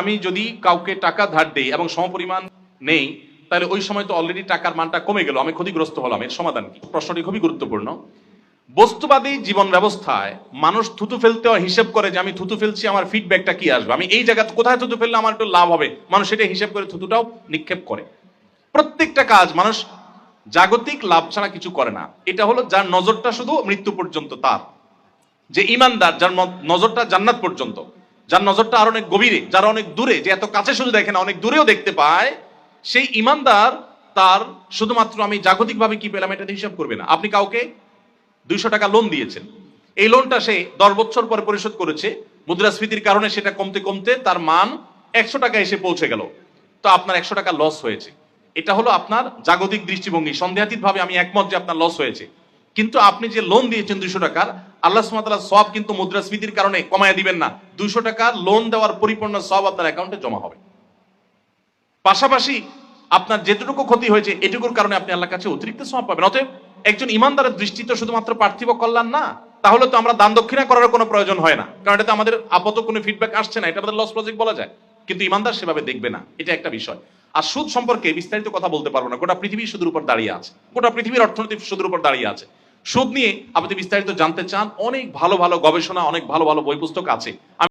আমি যদি কাউকে টাকা ধার দেই এবং সমপরিমাণ নেই, তাহলে ওই সময় তো অলরেডি টাকার মানটা কমে গেল, আমি ক্ষতিগ্রস্ত হলাম, এর সমাধান কি? প্রশ্নটি খুবই গুরুত্বপূর্ণ। বস্তুবাদী জীবন ব্যবস্থায় মানুষ থুতু ফেলতে হিসেব করে যে আমি থুতু ফেলছি, আমার ফিডব্যাকটা কি আসবে? আমি এই জায়গা কোথায় থুতু ফেললে আমার একটু লাভ হবে? মানুষ সেটা হিসেব করে থুতুটাও নিক্ষেপ করে। প্রত্যেকটা কাজ মানুষ জাগতিক লাভ ছাড়া কিছু করে না। এটা হলো যার নজরটা শুধু মৃত্যু পর্যন্ত তার। যে ইমানদার, যার নজরটা জান্নাত পর্যন্ত। যার নজরটা আর অনেক গভীরে, যারা অনেক দূরে, যে এত কাছে শুধু দেখে না, অনেক দূরেও দেখতে পায়, সেই ইমানদার তার শুধুমাত্র আমি জাগতিকভাবে কি পেলাম এটা হিসাব করবে না। আপনি কাউকে দুইশো টাকা লোন দিয়েছেন। এই লোনটা সে দশ বছর পরে পরিশোধ করেছে। মুদ্রাস্ফীতির কারণে সেটা কমতে কমতে তার মান একশো টাকা এসে পৌঁছে গেল। তো আপনার একশো টাকা লস হয়েছে। এটা হলো আপনার জাগতিক দৃষ্টিভঙ্গি। সন্দেহাতীত ভাবে আমি একমত যে আপনার লস হয়েছে। কিন্তু আপনি যে লোন দিয়েছেন দুইশো টাকার আল্লাহ সুমাতালা সব কিন্তু মুদ্রাস্ফীতির কারণে কমায় দিবেন না। দুইশো টাকা লোন দেওয়ার পরিপূর্ণ সব আপনার অ্যাকাউন্টে জমা হবে। পাশাপাশি আপনার যেটুকু ক্ষতি হয়েছে, এটুকুর কারণে আপনি আল্লাহর কাছে অতিরিক্ত সমাপ পাবেন। অতএব একজন ইমানদারের দৃষ্টি তো শুধুমাত্র পার্থিব কল্যাণ না, তাহলে তো আমরা দান দক্ষিণা করার কোনো প্রয়োজন হয় না। কারণ এটা তো আমাদের আপাতত কোনো ফিডব্যাক আসছে না, এটা আমাদের লস প্রজেক্ট বলা যায়। কিন্তু ইমানদার সেভাবে দেখবে না, এটা একটা বিষয়। আর সুদ সম্পর্কে বিস্তারিত কথা বলতে পারব না, গোটা পৃথিবী সুদের উপর দাঁড়িয়ে আছে। গোটা পৃথিবীর অর্থনীতি সুদের উপর দাঁড়িয়ে আছে। সুদ নিয়ে আপনি বিস্তারিত জানতে চান, অনেক ভালো ভালো গবেষণা, অনেক ভালো ভালো বই পুস্তক আছে।